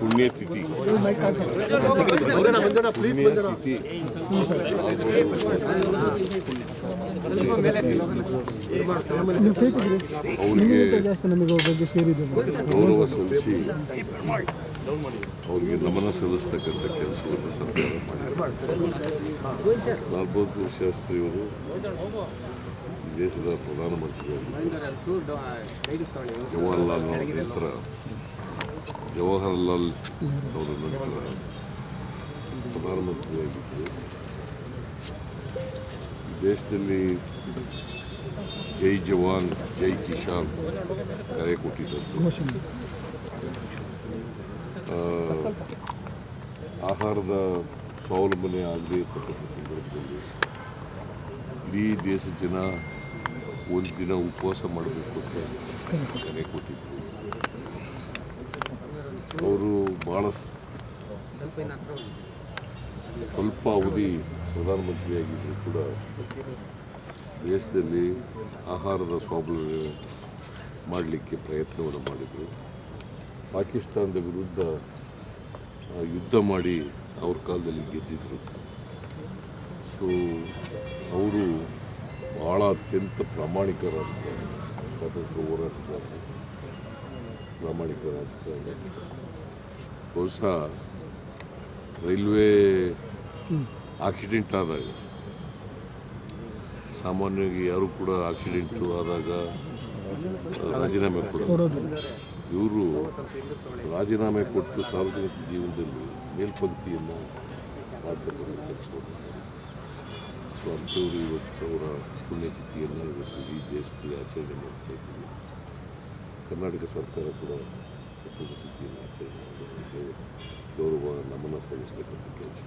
ಪುಣ್ಯತಿಥಿ ಪುಣ್ಯತಿಥಿ ಅವರಿಗೆ ಗೌರವ ಸಲ್ಲಿಸಿ ಅವರಿಗೆ ನಮನ ಸಲ್ಲಿಸ್ತಕ್ಕಂಥ ಕೆಲಸವನ್ನು ಸರ್ಕಾರ ಮಾಡಿದೆ ಲಾಲ್ ಬಹದ್ದೂರ್ ಶಾಸ್ತ್ರಿಯವರು ದೇಶದ ಪ್ರಧಾನಮಂತ್ರಿಯಾಗಿದ್ದರು ಜವಾಹರ್ಲಾಲ್ ನೆಹರು ನಂತರ ಜವಾಹರ್ಲಾಲ್ ಅವರ ನಂತರ ಪ್ರಧಾನಮಂತ್ರಿಯಾಗಿದ್ದರು ಈ ದೇಶದಲ್ಲಿ ಜೈ ಜವಾನ್ ಜೈ ಕಿಶಾನ್ ಕರೆ ಕೊಟ್ಟಿದ್ದರು ಘೋಷಣೆ ಆ, ಆಹಾರದ ಸ್ವಾವಲಂಬನೆ ಆಗದೇ ಇರ್ತಕ್ಕಂಥ ಸಂದರ್ಭದಲ್ಲಿ ಇಡೀ ದೇಶದ ಜನ ಒಂದು ದಿನ ಉಪವಾಸ ಮಾಡಬೇಕು ಅಂತ ಕರೆ ಕೊಟ್ಟಿದ್ದರು ಅವರು ಭಾಳ ಸ್ವಲ್ಪ ಅವಧಿ ಪ್ರಧಾನಮಂತ್ರಿಯಾಗಿದ್ದರೂ ಕೂಡ. ದೇಶದಲ್ಲಿ ಆಹಾರದ ಸ್ವಾವಲಂಬನೆ ಮಾಡಲಿಕ್ಕೆ ಪ್ರಯತ್ನವನ್ನು ಮಾಡಿದರು. ಪಾಕಿಸ್ತಾನದ ವಿರುದ್ಧ ಯುದ್ಧ ಮಾಡಿ ಅವ್ರ ಕಾಲದಲ್ಲಿ ಗೆದ್ದಿದ್ದರು ಸೊ ಅವರು ಭಾಳ ಅತ್ಯಂತ ಪ್ರಾಮಾಣಿಕರಾದ ರಾಜಕಾರಣಿ ಸ್ವಾತಂತ್ರ್ಯ ಹೋರಾಟಗಾರರು ಪ್ರಾಮಾಣಿಕ ರಾಜಕಾರಣ ಬಹುಶಃ ರೈಲ್ವೆ ಆಕ್ಸಿಡೆಂಟ್ ಆದಾಗ, ಸಾಮಾನ್ಯವಾಗಿ ಯಾರು ಕೂಡ ಆಕ್ಸಿಡೆಂಟು ಆದಾಗ, ರಾಜೀನಾಮೆ ಕೊಡೋದು. ಇವರು ರಾಜೀನಾಮೆ ಕೊಟ್ಟು ಸಾರ್ವಜನಿಕ ಜೀವನದಲ್ಲಿ ಮೇಲ್ಪಂಕ್ತಿಯನ್ನು ಮಾಡ್ತಕ್ಕಂಥ ಕೆಲಸವನ್ನು ಸೊ ಅಂಥವರು ಇವತ್ತು ಅವರ ಪುಣ್ಯತಿಥಿಯನ್ನು ಇವತ್ತು ಈ ದೇಶದಲ್ಲಿ ಆಚರಣೆ ಮಾಡ್ತಾ ಇದ್ದೀವಿ. ಕರ್ನಾಟಕ ಸರ್ಕಾರ ಕೂಡ ಪುಣ್ಯತಿಥಿಯನ್ನು ಆಚರಣೆ ಮಾಡಿದೆ ಗೌರವ ನಮನ ಸಲ್ಲಿಸ್ತಕ್ಕಂಥ ಕೆಲಸ